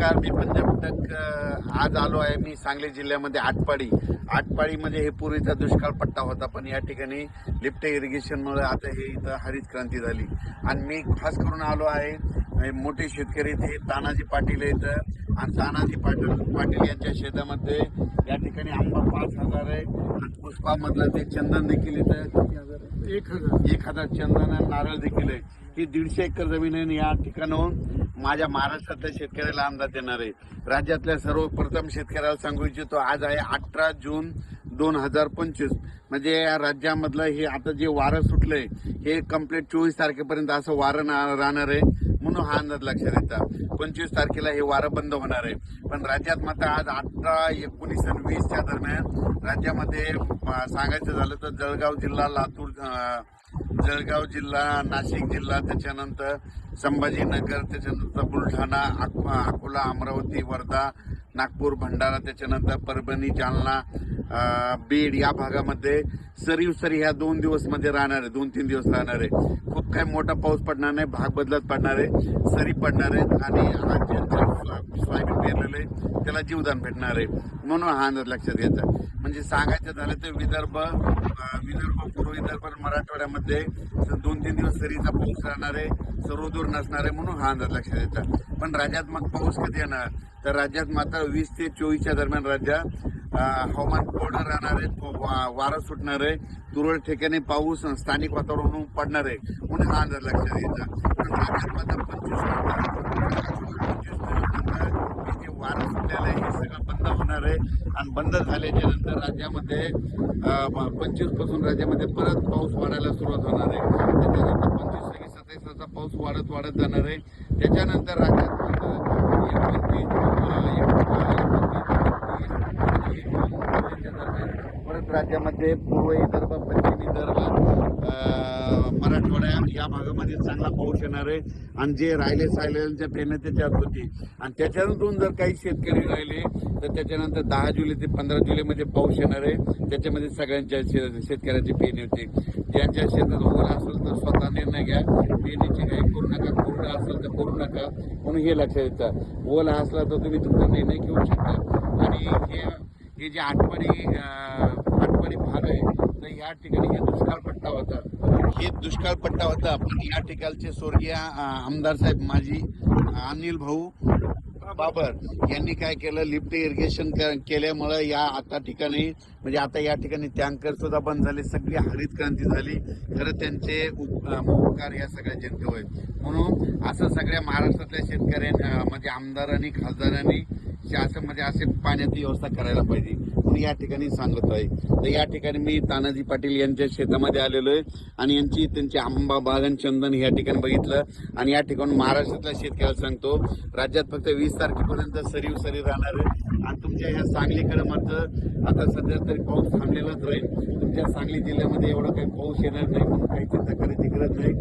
नमस्कार मी पंजाबटक आज आलो आहे मी सांगली जिल्ह्यामध्ये आटपाडी. आटपाडीमध्ये म्हणजे हे पूर्वीचा दुष्काळ पट्टा होता पण या ठिकाणी लिफ्ट इरिगेशनमुळे आता हे इथं हरित क्रांती झाली. आणि मी खास करून आलो आहे मोठे शेतकरी ते तानाजी पाटील आहेत. आणि तानाजी पाटील पाटील यांच्या शेतामध्ये या ठिकाणी आंबा पाच हजार आहे. आणि पुष्पामधलं ते चंदन देखील इथं एक हजार. एक हजार चंदन आणि नारळ देखील आहे. ही दीडशे एकर जमीन आहे आणि या ठिकाणाहून माझ्या महाराष्ट्रातल्या शेतकऱ्याला अंदाज देणार आहे. राज्यातल्या सर्वप्रथम शेतकऱ्याला सांगू इच्छितो आज आहे अठरा जून दोन हजार पंचवीस. म्हणजे या राज्यामधलं हे आता जे वारं सुटलंय हे कंप्लीट चोवीस तारखेपर्यंत असं वारं राहणार आहे म्हणून हा अंदाज लक्षात येतात पंचवीस तारखेला हे वारं बंद होणार आहे. पण राज्यात मात्र आज अठरा एकोणीस आणि वीसच्या दरम्यान राज्यामध्ये सांगायचं झालं तर जळगाव जिल्हा लातूर जळगाव जिल्हा नाशिक जिल्हा त्याच्यानंतर संभाजीनगर त्याच्यानंतर बुलढाणा अकोला अमरावती वर्धा नागपूर भंडारा त्याच्यानंतर परभणी जालना बीड या भागामध्ये सरीव सरी ह्या दोन दिवसमध्ये राहणार आहे दोन तीन दिवस राहणार आहे. खूप काही मोठा पाऊस पडणार नाही भाग बदलत पडणार आहे सरी पडणार आहेत आणि आज सोयाबीन पेरलेलं आहे त्याला जीवदान भेटणार आहे म्हणून हा अंदाज लक्षात घ्यायचा. म्हणजे सांगायचं झालं तर विदर्भ विदर्भ पूर्व विदर्भ मराठवाड्यामध्ये दोन तीन दिवस सरीचा पाऊस राहणार आहे सर्वदूर नसणार आहे म्हणून हा अंदाज लक्षात येतात पण राज्यात मग पाऊस कधी येणार? तर राज्यात मात्र वीस ते चोवीसच्या दरम्यान राज्यात हवामान कोरडं राहणार आहे वारं सुटणार आहे. तुरळक ठिकाणी पाऊस स्थानिक वातावरण पडणार आहे. म्हणून हा अंदाज लक्षात घ्यायचा. पण राज्यात मात्र पंचवीस जे वारं सुटलेलं आहे हे सगळं बंद होणार आहे. आणि बंद झाल्याच्यानंतर राज्यामध्ये पंचवीसपासून राज्यामध्ये परत पाऊस वाढायला सुरुवात होणार आहे. त्याच्यानंतर पंचवीस सव्वीस पाऊस वाढत वाढत जाणार आहे. त्याच्यानंतर राज्यात परत राज्यामध्ये पूर्व विदर्भ या भागामध्ये चांगला पाऊस येणार आहे. आणि जे राहिले सायलेच्या पेरणं त्याच्यात होती. आणि त्याच्यातून जर काही शेतकरी राहिले तर त्याच्यानंतर दहा जुलै ते पंधरा जुलैमध्ये पाऊस येणार आहे. त्याच्यामध्ये सगळ्यांच्या शे- शेतकऱ्याची पेरणी होती. ज्यांच्या शेतात ओला असेल तर स्वतः निर्णय घ्या. पेरणीची काही करू नका. कोरडा असेल तर करू नका. म्हणून हे लक्षात येतं. ओला असला तर तुम्ही तुमचा निर्णय घेऊ शकता. आणि हे हे जे आठवडी आठवणी आठवडी भाग आहे तर या ठिकाणी हे दुष्काळ पट्टा होता. हे दुष्काळ पट्टा होता. पण या ठिकाणचे स्वर्गीय आमदार साहेब माजी अनिल भाऊ बाबर यांनी काय केलं? लिफ्ट इरिगेशन केल्यामुळं या आता ठिकाणी म्हणजे आता या ठिकाणी टँकर सुद्धा बंद झाले. सगळी हरित क्रांती झाली. खरं त्यांचे उपकार या सगळ्या जनतेवर होईल. म्हणून असं सगळ्या महाराष्ट्रातल्या शेतकऱ्यांनी म्हणजे आमदारांनी खासदारांनी शासनमध्ये म्हणजे असे पाण्याची व्यवस्था करायला पाहिजे. म्हणून या ठिकाणी सांगत आहे. तर या ठिकाणी मी तानाजी पाटील यांच्या शेतामध्ये आलेलो आहे आणि यांची त्यांची आंबा बागन चंदन या ठिकाणी बघितलं. आणि या ठिकाणी महाराष्ट्रातल्या शेतकऱ्याला सांगतो राज्यात फक्त वीस तारखेपर्यंत सरीव सरी राहणार आहे. आणि तुमच्या ह्या सांगलीकडे मात्र आता सध्या तरी पाऊस थांबलेलाच राहील. तुमच्या सांगली जिल्ह्यामध्ये एवढा काही पाऊस येणार नाही म्हणून काही चिंता करायची गरज नाही.